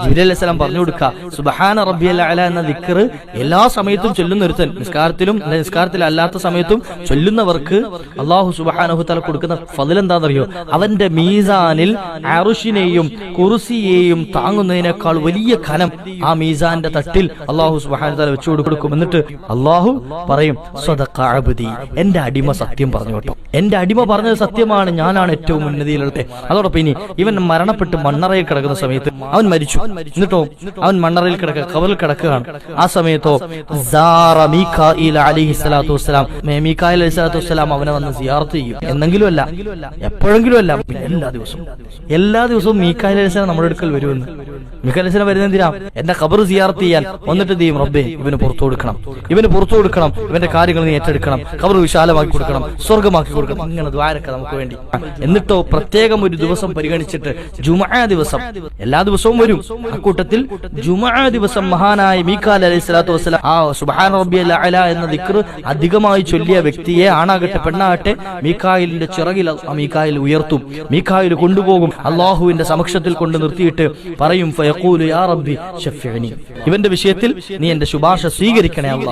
അലൈഹി പറഞ്ഞു കൊടുക്കുക സുബഹാന റബ്ബിയൽ അല എന്ന ദിക്കർ എല്ലാ സമയത്തും ചൊല്ലുന്ന ഒരുത്തൻ. നിസ്കാരത്തിലും നിസ്കാരത്തിൽ അല്ലാത്ത സമയത്തും ചൊല്ലുന്നവർക്ക് അള്ളാഹു സുബഹാനഹു തല കൊടുക്കുന്ന ഫതിൽ എന്താണെന്നറിയോ? അവന്റെ മീസാനിൽ അറുഷിനെയും കുറുസിയെയും താങ്ങുന്നതിനേക്കാൾ വലിയ ഖനം ആ മീസാന്റെ തട്ടിൽ അള്ളാഹു സുബഹാന തല വെച്ചു കൊടുക്കും. എന്നിട്ട് അള്ളാഹു പറയും സ്വതക്ക അബ്ദി. എന്റെ അടിമ സത്യം പറഞ്ഞു കേട്ടോ. എന്റെ അടിമ പറഞ്ഞത് സത്യമാണ്. ഞാനാണ് ഏറ്റവും ഉന്നതിയിലുള്ളത്. അതോടൊപ്പം ഇനി ഇവൻ മരണപ്പെട്ട് മണ്ണറയിൽ കിടക്കുന്ന സമയത്ത് അവൻ മരിച്ചു. എന്നിട്ടോ അവൻ മണ്ണറയിൽ കിടക്കുക കവറിൽ കിടക്കുകയാണ് ആ സമയത്തോ അലിഹി സ്വലാത്തു വസ്സലാം മീഖായിൽ അലൈഹി സ്വലാത്തു വസ്സലാം അവനെ വന്ന് സിയാർത്ത് ചെയ്യും. എന്നെങ്കിലും അല്ല എപ്പോഴെങ്കിലും അല്ല എല്ലാ ദിവസവും. എല്ലാ ദിവസവും മീക്കായി അലിസ്ലാം സ്വലാം നമ്മുടെ അടുക്കൽ വരുമെന്ന്. സ്വലാം വരുന്ന എന്തിനാ? എന്റെ ഖബർ സിയാർത്ത് ചെയ്യാൻ. വന്നിട്ട് എന്ത് റബ്ബേ ഇവന് പുറത്തു കൊടുക്കണം. ഇവന് പുറത്തു കൊടുക്കണം. ഇവന്റെ കാര്യങ്ങൾ നീ ഏറ്റെടുക്കണം. കബർ വിശാലമാക്കി കൊടുക്കണം. സ്വർഗമാക്കി കൊടുക്കണം. ഇങ്ങനെ ദ്വാരക്ക നമുക്ക് വേണ്ടി. എന്നിട്ടോ പ്രത്യേകം ഒരു ദിവസം പരിഗണിച്ചിട്ട് ജുമാ ദിവസം. എല്ലാ ദിവസവും വരും. ആ കൂട്ടത്തിൽ ജുമാ ദിവസം മഹാനായ മീഖാൽ അലൈഹി സ്വലാത്തു വസ്സലാം. ആ സുബാൻ റബ്ബി അല എന്ന ദിക്ർ അധികമായി ചൊല്ലിയ വ്യക്തിയെ ആണാകട്ടെ പെണ്ണാകട്ടെ മീഖായിലിന്റെ ചിറകിൽ ആ മീഖായിൽ ഉയർത്തും. മീഖായിൽ കൊണ്ടുപോകും. അള്ളാഹുവിന്റെ സമക്ഷത്തിൽ കൊണ്ട് നിർത്തിയിട്ട് പറയും ഫയഖൂലു യാ റബ്ബി ഷഫിഅനി ഇവന്റെ വിഷയത്തിൽ നീ എന്റെ ശുപാർശ സ്വീകരിക്കണേ അല്ലാ.